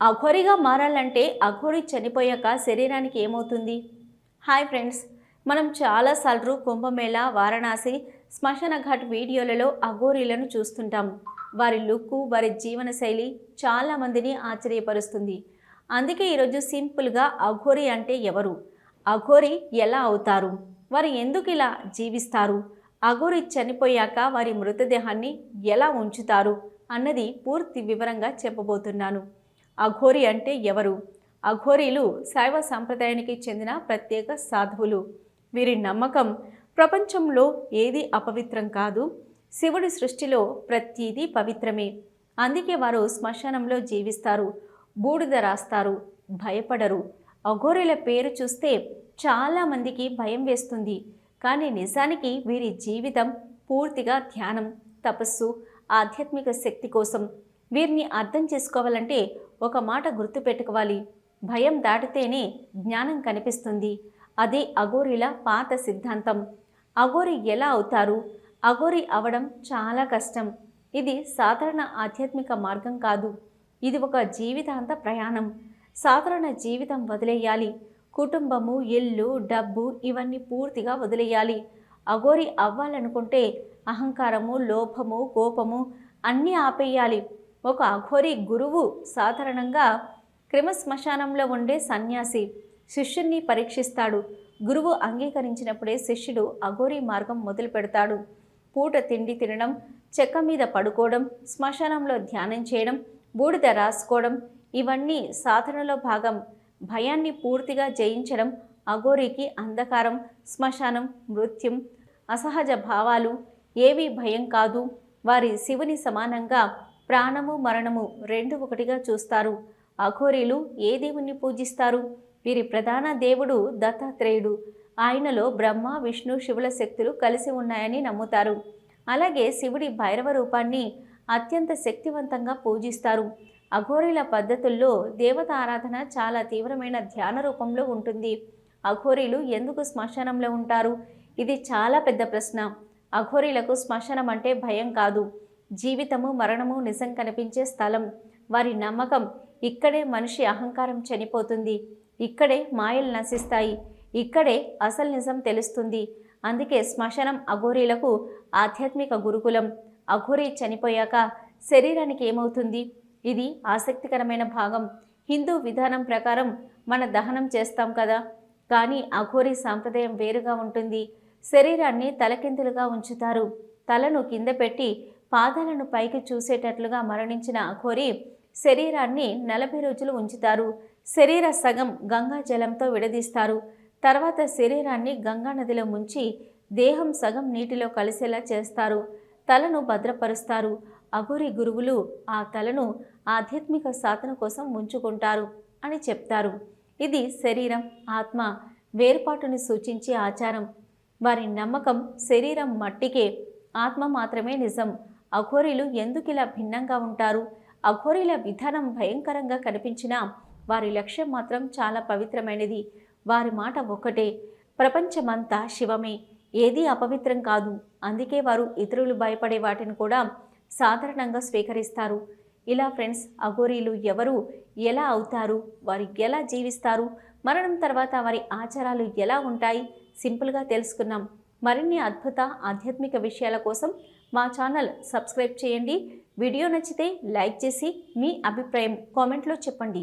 అఘోరిగా మారాలంటే అఘోరి చనిపోయాక శరీరానికి ఏమవుతుంది? హాయ్ ఫ్రెండ్స్ మనం చాలాసార్లు కుంభమేళ వారణాసి శ్మశాన ఘాట్ వీడియోలలో అఘోరీలను చూస్తుంటాం. వారి లుక్కు వారి జీవనశైలి చాలా మందిని ఆశ్చర్యపరుస్తుంది. అందుకే ఈరోజు సింపుల్గా అఘోరి అంటే ఎవరు? అఘోరి ఎలా అవుతారు? వారు ఎందుకు ఇలా జీవిస్తారు? అఘోరి చనిపోయాక వారి మృతదేహాన్ని ఎలా ఉంచుతారు? అన్నది పూర్తి వివరంగా చెప్పబోతున్నాను. అఘోరి అంటే ఎవరు? అఘోరీలు శైవ సంప్రదాయానికి చెందిన ప్రత్యేక సాధువులు. వీరి నమ్మకం ప్రపంచంలో ఏది అపవిత్రం కాదు శివుడి సృష్టిలో ప్రతీది పవిత్రమే. అందుకే వారు శ్మశానంలో జీవిస్తారు బూడిద రాస్తారు భయపడరు. అఘోరీల పేరు చూస్తే చాలామందికి భయం వేస్తుంది. కానీ నిజానికి వీరి జీవితం పూర్తిగా ధ్యానం తపస్సు ఆధ్యాత్మిక శక్తి కోసం వీరిని అర్థం చేసుకోవాలంటే ఒక మాట గుర్తుపెట్టుకోవాలి. భయం దాటితేనే జ్ఞానం కనిపిస్తుంది. అదే అఘోరిల పాత సిద్ధాంతం. అఘోరి ఎలా అవుతారు? అఘోరి అవడం చాలా కష్టం. ఇది సాధారణ ఆధ్యాత్మిక మార్గం కాదు. ఇది ఒక జీవితాంత ప్రయాణం. సాధారణ జీవితం వదిలేయాలి. కుటుంబము ఇల్లు డబ్బు ఇవన్నీ పూర్తిగా వదిలేయాలి. అఘోరి అవ్వాలనుకుంటే అహంకారము లోభము కోపము అన్నీ ఆపేయాలి. ఒక అఘోరి గురువు సాధారణంగా క్రిమశ్మశానంలో ఉండే సన్యాసి శిష్యుణ్ణి పరీక్షిస్తాడు. గురువు అంగీకరించినప్పుడే శిష్యుడు అఘోరి మార్గం మొదలు పెడతాడు. పూట తిండి తినడం చెక్క మీద పడుకోవడం శ్మశానంలో ధ్యానం చేయడం బూడిద రాసుకోవడం ఇవన్నీ సాధనలో భాగం. భయాన్ని పూర్తిగా జయించడం అఘోరికి అంధకారం శ్మశానం మృత్యం అసహజ భావాలు ఏవీ భయం కాదు. వారి శివుని సమానంగా ప్రాణము మరణము రెండు ఒకటిగా చూస్తారు. అఘోరీలు ఏ దేవుణ్ణి పూజిస్తారు? వీరి ప్రధాన దేవుడు దత్తాత్రేయుడు. ఆయనలో బ్రహ్మ విష్ణు శివుల శక్తులు కలిసి ఉన్నాయని నమ్ముతారు. అలాగే శివుడి భైరవ రూపాన్ని అత్యంత శక్తివంతంగా పూజిస్తారు. అఘోరీల పద్ధతుల్లో దేవత ఆరాధన చాలా తీవ్రమైన ధ్యాన రూపంలో ఉంటుంది. అఘోరీలు ఎందుకు శ్మశానంలో ఉంటారు? ఇది చాలా పెద్ద ప్రశ్న. అఘోరీలకు శ్మశానం అంటే భయం కాదు. జీవితము మరణము నిజం కనిపించే స్థలం. వారి నమ్మకం ఇక్కడే మనిషి అహంకారం చనిపోతుంది. ఇక్కడే మాయలు నశిస్తాయి. ఇక్కడే అసలు నిజం తెలుస్తుంది. అందుకే శ్మశానం అఘోరీలకు ఆధ్యాత్మిక గురుకులం. అఘోరీ చనిపోయాక శరీరానికి ఏమవుతుంది? ఇది ఆసక్తికరమైన భాగం. హిందూ విధానం ప్రకారం మన దహనం చేస్తాం కదా? కానీ అఘోరీ సాంప్రదాయం వేరుగా ఉంటుంది. శరీరాన్ని తలకిందులుగా ఉంచుతారు. తలను కింద పెట్టి పాదాలను పైకి చూసేటట్లుగా మరణించిన అఘోరి శరీరాన్ని నలభై రోజులు ఉంచుతారు. శరీర సగం గంగా జలంతో విడదీస్తారు. తర్వాత శరీరాన్ని గంగా నదిలో ముంచి దేహం సగం నీటిలో కలిసేలా చేస్తారు. తలను భద్రపరుస్తారు. అఘోరి గురువులు ఆ తలను ఆధ్యాత్మిక సాధన కోసం ఉంచుకుంటారు అని చెప్తారు. ఇది శరీరం ఆత్మ వేర్పాటుని సూచించే ఆచారం. వారి నమ్మకం శరీరం మట్టికే ఆత్మ మాత్రమే నిజం. అఘోరీలు ఎందుకు ఇలా భిన్నంగా ఉంటారు? అఘోరీల విధానం భయంకరంగా కనిపించినా వారి లక్ష్యం మాత్రం చాలా పవిత్రమైనది. వారి మాట ఒక్కటే ప్రపంచమంతా శివమే ఏదీ అపవిత్రం కాదు. అందుకే వారు ఇతరులు భయపడే వాటిని కూడా సాధారణంగా స్వీకరిస్తారు. ఇలా ఫ్రెండ్స్ అఘోరీలు ఎవరు ఎలా అవుతారు వారు ఎలా జీవిస్తారు మరణం తర్వాత వారి ఆచారాలు ఎలా ఉంటాయి? సింపుల్గా తెలుసుకున్నాం మరిన్ని అద్భుత ఆధ్యాత్మిక విషయాల కోసం మా ఛానల్ సబ్స్క్రైబ్ చేయండి. వీడియో నచ్చితే లైక్ చేసి మీ అభిప్రాయం కామెంట్లో చెప్పండి.